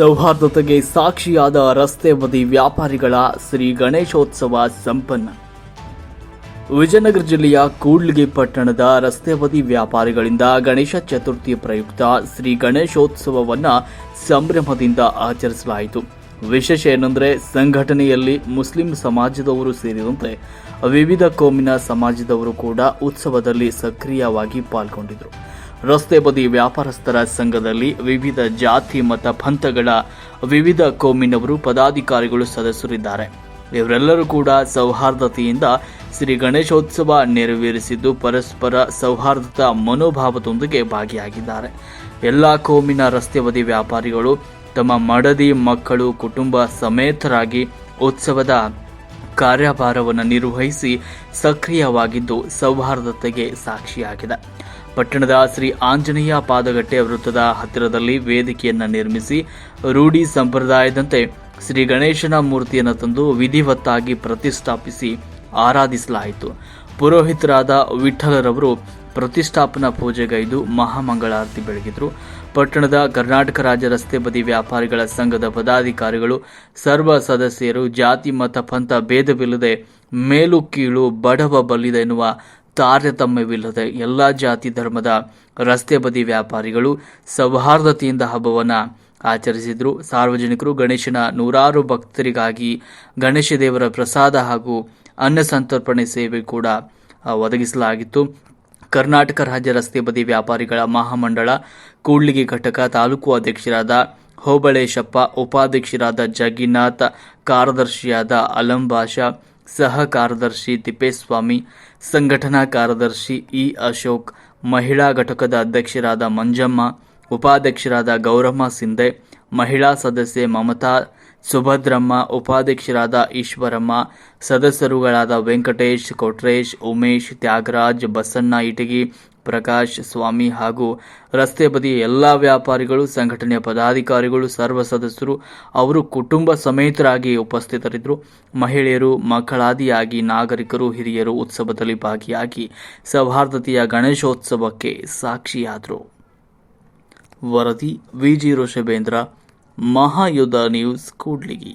ಸೌಹಾರ್ದತೆಗೆ ಸಾಕ್ಷಿಯಾದ ರಸ್ತೆ ಬದಿ ವ್ಯಾಪಾರಿಗಳ ಶ್ರೀ ಗಣೇಶೋತ್ಸವ ಸಂಪನ್ನ. ವಿಜಯನಗರ ಜಿಲ್ಲೆಯ ಕೂಡ್ಲಿಗಿ ಪಟ್ಟಣದ ರಸ್ತೆ ಬದಿ ವ್ಯಾಪಾರಿಗಳಿಂದ ಗಣೇಶ ಚತುರ್ಥಿ ಪ್ರಯುಕ್ತ ಶ್ರೀ ಗಣೇಶೋತ್ಸವವನ್ನ ಸಂಭ್ರಮದಿಂದ ಆಚರಿಸಲಾಯಿತು. ವಿಶೇಷ ಏನೆಂದರೆ ಸಂಘಟನೆಯಲ್ಲಿ ಮುಸ್ಲಿಂ ಸಮಾಜದವರು ಸೇರಿದಂತೆ ವಿವಿಧ ಕೋಮಿನ ಸಮಾಜದವರು ಕೂಡ ಉತ್ಸವದಲ್ಲಿ ಸಕ್ರಿಯವಾಗಿ ಪಾಲ್ಗೊಂಡಿದ್ದರು. ರಸ್ತೆ ಬದಿ ವ್ಯಾಪಾರಸ್ಥರ ಸಂಘದಲ್ಲಿ ವಿವಿಧ ಜಾತಿ ಮತ ಪಂಥಗಳ ವಿವಿಧ ಕೋಮಿನವರು ಪದಾಧಿಕಾರಿಗಳು ಸದಸ್ಯರಿದ್ದಾರೆ. ಇವರೆಲ್ಲರೂ ಕೂಡ ಸೌಹಾರ್ದತೆಯಿಂದ ಶ್ರೀ ಗಣೇಶೋತ್ಸವ ನೆರವೇರಿಸಿದ್ದು ಪರಸ್ಪರ ಸೌಹಾರ್ದತಾ ಮನೋಭಾವದೊಂದಿಗೆ ಭಾಗಿಯಾಗಿದ್ದಾರೆ. ಎಲ್ಲ ಕೋಮಿನ ರಸ್ತೆ ಬದಿ ವ್ಯಾಪಾರಿಗಳು ತಮ್ಮ ಮಡದಿ ಮಕ್ಕಳು ಕುಟುಂಬ ಸಮೇತರಾಗಿ ಉತ್ಸವದ ಕಾರ್ಯಭಾರವನ್ನು ನಿರ್ವಹಿಸಿ ಸಕ್ರಿಯವಾಗಿದ್ದು ಸೌಹಾರ್ದತೆಗೆ ಸಾಕ್ಷಿಯಾಗಿದೆ. ಪಟ್ಟಣದ ಶ್ರೀ ಆಂಜನೇಯ ಪಾದಗಟ್ಟೆ ವೃತ್ತದ ಹತ್ತಿರದಲ್ಲಿ ವೇದಿಕೆಯನ್ನು ನಿರ್ಮಿಸಿ ರೂಢಿ ಸಂಪ್ರದಾಯದಂತೆ ಶ್ರೀ ಗಣೇಶನ ಮೂರ್ತಿಯನ್ನು ತಂದು ವಿಧಿವತ್ತಾಗಿ ಪ್ರತಿಷ್ಠಾಪಿಸಿ ಆರಾಧಿಸಲಾಯಿತು. ಪುರೋಹಿತರಾದ ವಿಠಲರವರು ಪ್ರತಿಷ್ಠಾಪನಾ ಪೂಜೆಗೈದು ಮಹಾಮಂಗಳಾರತಿ ಬೆಳಗಿದ್ರು. ಪಟ್ಟಣದ ಕರ್ನಾಟಕ ರಾಜ್ಯ ರಸ್ತೆ ಬದಿ ವ್ಯಾಪಾರಿಗಳ ಸಂಘದ ಪದಾಧಿಕಾರಿಗಳು, ಸರ್ವ ಸದಸ್ಯರು, ಜಾತಿ, ಮತ, ಪಂಥ, ಭೇದವಿಲ್ಲದೆ ಮೇಲು, ಕೀಳು, ಬಡವ ಬಲ್ಲಿದ ಎನ್ನುವ ತಾರತಮ್ಯವಿಲ್ಲದೆ ಎಲ್ಲ ಜಾತಿ ಧರ್ಮದ ರಸ್ತೆ ಬದಿ ವ್ಯಾಪಾರಿಗಳು ಸೌಹಾರ್ದತೆಯಿಂದ ಹಬ್ಬವನ್ನು ಆಚರಿಸಿದರು. ಸಾರ್ವಜನಿಕರು ಗಣೇಶನ ನೂರಾರು ಭಕ್ತರಿಗಾಗಿ ಗಣೇಶ ದೇವರ ಪ್ರಸಾದ ಹಾಗೂ ಅನ್ನ ಸಂತರ್ಪಣೆ ಸೇವೆ ಕೂಡ ಒದಗಿಸಲಾಗಿತ್ತು. ಕರ್ನಾಟಕ ರಾಜ್ಯ ರಸ್ತೆ ಬದಿ ವ್ಯಾಪಾರಿಗಳ ಮಹಾಮಂಡಳ, ಕೂಡ್ಲಿಗೆ ಘಟಕ ತಾಲೂಕು ಅಧ್ಯಕ್ಷರಾದ ಹೋಬಳೇಶಪ್ಪ, ಉಪಾಧ್ಯಕ್ಷರಾದ ಜಗಿನಾಥ ಕಾರ್ಯದರ್ಶಿಯಾದ ಅಲಂಬಾಷ ಸಹ ಕಾರ್ಯದರ್ಶಿ ತಿಪ್ಪೇಸ್ವಾಮಿ ಸಂಘಟನಾ ಕಾರ್ಯದರ್ಶಿ ಇ ಅಶೋಕ್, ಮಹಿಳಾ ಘಟಕದ ಅಧ್ಯಕ್ಷರಾದ ಮಂಜಮ್ಮ, ಉಪಾಧ್ಯಕ್ಷರಾದ ಗೌರಮ್ಮ ಸಿಂಧೆ, ಮಹಿಳಾ ಸದಸ್ಯೆ ಮಮತಾ, ಸುಭದ್ರಮ್ಮ, ಉಪಾಧ್ಯಕ್ಷರಾದ ಈಶ್ವರಮ್ಮ, ಸದಸ್ಯರುಗಳಾದ ವೆಂಕಟೇಶ್, ಕೊಟ್ರೇಶ್, ಉಮೇಶ್, ತ್ಯಾಗರಾಜ್, ಬಸಣ್ಣ, ಇಟಗಿ ಪ್ರಕಾಶ್, ಸ್ವಾಮಿ ಹಾಗೂ ರಸ್ತೆ ಬದಿಯ ಎಲ್ಲ ವ್ಯಾಪಾರಿಗಳು, ಸಂಘಟನೆಯ ಪದಾಧಿಕಾರಿಗಳು, ಸರ್ವ ಸದಸ್ಯರು, ಅವರು ಕುಟುಂಬ ಸಮೇತರಾಗಿ ಉಪಸ್ಥಿತರಿದ್ದರು. ಮಹಿಳೆಯರು, ಮಕ್ಕಳಾದಿಯಾಗಿ ನಾಗರಿಕರು, ಹಿರಿಯರು ಉತ್ಸವದಲ್ಲಿ ಭಾಗಿಯಾಗಿ ಸೌಹಾರ್ದತೆಯ ಗಣೇಶೋತ್ಸವಕ್ಕೆ ಸಾಕ್ಷಿಯಾದರು. ವರದಿ ವಿಜಿ ಋಷಭೇಂದ್ರ ಮಹಾಯುಧ ನ್ಯೂಸ್, ಕೂಡ್ಲಿಗಿ.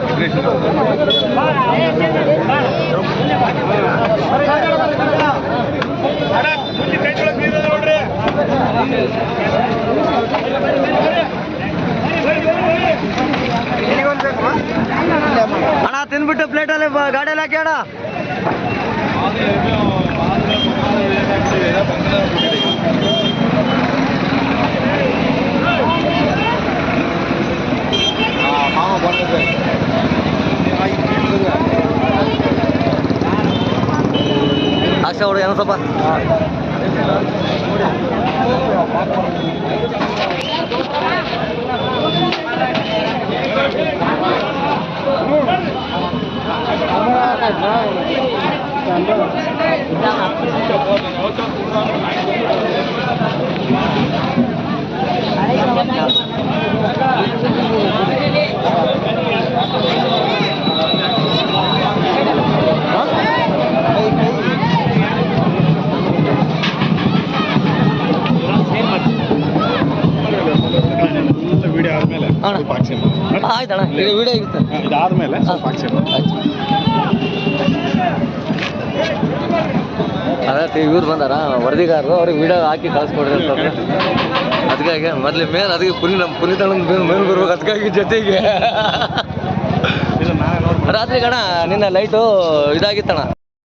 ಹೋಗಿಲ್ಲ ಅಣ್ಣ ತಿಂದ್ಬಿಟ್ಟು ಪ್ಲೇಟಲ್ಲಿ ಗಾಡಿಯಲ್ಲಿ ಹಾಕಿ ಅಣ್ಣ. ಅಕ್ಷ ಹುಡುಗ ಏನೋ ಸ್ವಲ್ಪ ಆಯ್ತಣ್ಣ ಈಗ ವಿಡಿಯೋ ಇರುತ್ತೆ ಇದಾದ್ಮೇಲೆ. ಅದೇ ಇವ್ರು ಬಂದಾರ ವರದಿಗಾರರು ಅವ್ರಿಗೆ ವಿಡಿಯೋ ಹಾಕಿ ಕಳ್ಸಿಕೊಡ್ರಿ ಅಂತ ಅದಕ್ಕಾಗಿ ಮೊದ್ಲು ಮೇಲ್ ಅದಕ್ಕೆ ಪುನಿ ನಮ್ಮ ಪುಲಿ ತಣ್ಣ ಮೇಲೆ ಬರ್ಬೇಕು ಅದಕ್ಕಾಗಿ ಜೊತೆಗೆ. ಇದು ರಾತ್ರಿ ಕಣ ನಿನ್ನ ಲೈಟು ಇದಾಗಿತ್ತಣ್ಣ.